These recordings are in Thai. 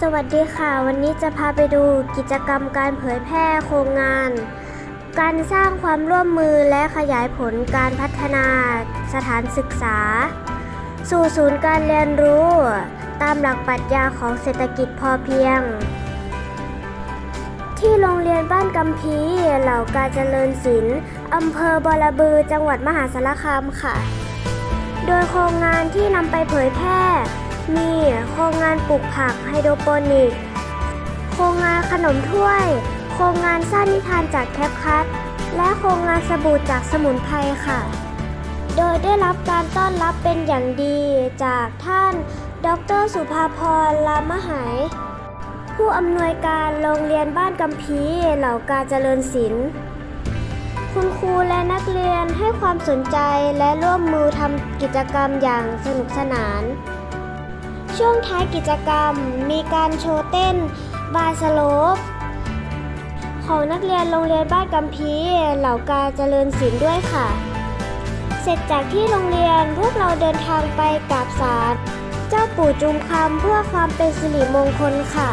สวัสดีค่ะ วันนี้จะพาไปดูกิจกรรมการเผยแพร่โครงงาน การสร้างความร่วมมือและขยายผลการพัฒนาสถานศึกษา สู่ศูนย์การเรียนรู้ ตามหลักปรัชญาของเศรษฐกิจพอเพียง ที่โรงเรียนบ้านกำพีเหล่ากาเจริญศิลป์อำเภอบอระบือจังหวัดมหาสารคามค่ะ โดยโครงงานที่นำไปเผยแพร่ มีโครงงานปลูกผักไฮโดรโปนิก โครงงานขนมถ้วย โครงงานสร้างนิทานจากแคปคัทและโครงงานสบู่จากสมุนไพรค่ะ โดยได้รับการต้อนรับเป็นอย่างดีจากท่าน ดร สุภาพรลามหาย ผู้อำนวยการโรงเรียนบ้านกำพีเหล่ากาเจริญศิลป์คุณครูและนักเรียนให้ความสนใจและร่วมมือทำกิจกรรมอย่างสนุกสนาน ช่วงท้ายกิจกรรม มีการโชว์เต้นบาสโลปของนักเรียนโรงเรียนบ้านกำพีเหล่ากาเจริญศิลป์ด้วยค่ะ เสร็จจากที่โรงเรียนพวกเราเดินทางไปกราบศาลเจ้าปู่จุมคำเพื่อความเป็นสิริมงคลค่ะ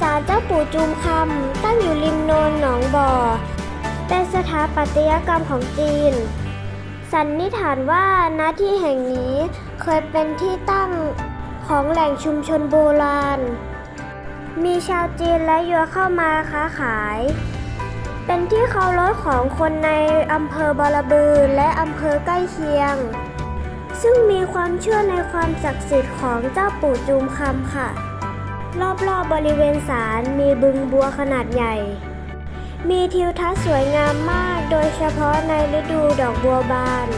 ศาลเจ้าปู่จุมคำตั้งอยู่ริมโนนหนองบ่อ เป็นสถาปัตยกรรมของจีน สันนิษฐานว่าณที่แห่งนี้เคยเป็นที่ตั้ง ของแหล่งชุมชนโบราณ มีชาวจีนและยัวเข้ามาค้าขาย เป็นที่เคารพของคนในอำเภอบอรบือและอำเภอใกล้เคียง ซึ่งมีความเชื่อในความศักดิ์สิทธิ์ของเจ้าปู่จูมคำค่ะ รอบๆบบริเวณศาลมีบึงบัวขนาดใหญ่ มีทิวทัศน์สวยงามมาก โดยเฉพาะในฤดูดอกบัวบาน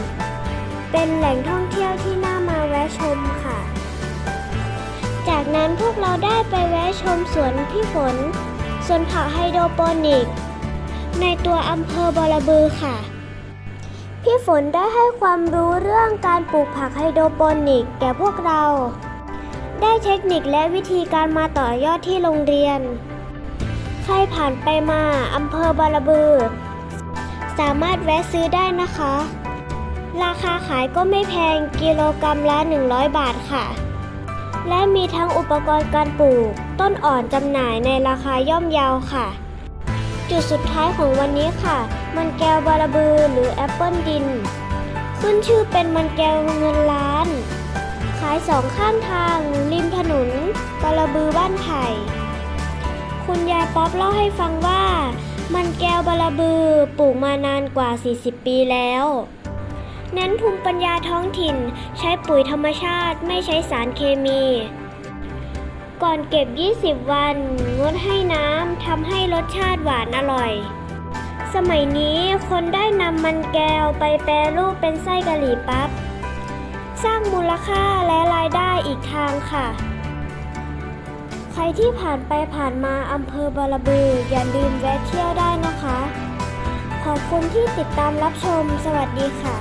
เป็นแหล่งท่องเที่ยวที่น่ามาแวะชมค่ะ นั้นพวกเราได้ไปแวะชมสวนพี่ฝน สวนผักไฮโดรโปนิก ในตัวอำเภอบอระบือค่ะ พี่ฝนได้ให้ความรู้เรื่องการปลูกผักไฮโดรโปนิก แก่พวกเรา ได้เทคนิคและวิธีการมาต่อยอดที่โรงเรียน ใครผ่านไปมาอำเภอบาระบือ สามารถแวะซื้อได้นะคะ ราคาขายก็ไม่แพงกิโลกรรัมละ 100 บาทค่ะ และมีทั้งอุปกรณ์การปลูก ต้นอ่อนจำหน่ายในราคาย่อมเยาวค่ะ จุดสุดท้ายของวันนี้ค่ะ มันแก้วบาระบือหรือแอปเปิลดิน ขึ้นชื่อเป็นมันแก้วเงินล้าน ขายสองข้างทาง ริมถนนบาระบือบ้านไผ่คุณยายป๊อปเล่าให้ฟังว่า มันแก้วบาระบือปลูกมานานกว่า 40 ปีแล้ว เน้นภูมิปัญญาท้องถิ่น ใช้ปุ๋ยธรรมชาติไม่ใช้สารเคมี ก่อนเก็บ 20 วัน งดให้น้ำทำให้รสชาติหวานอร่อย สมัยนี้คนได้นำมันแก้วไปแปรรูปเป็นไส้กะหรี่ปั๊บ สร้างมูลค่าและรายได้อีกทางค่ะ ใครที่ผ่านไปผ่านมาอำเภอบาระบือ อย่าลืมแวะเที่ยวได้นะคะขอบคุณที่ติดตามรับชม สวัสดีค่ะ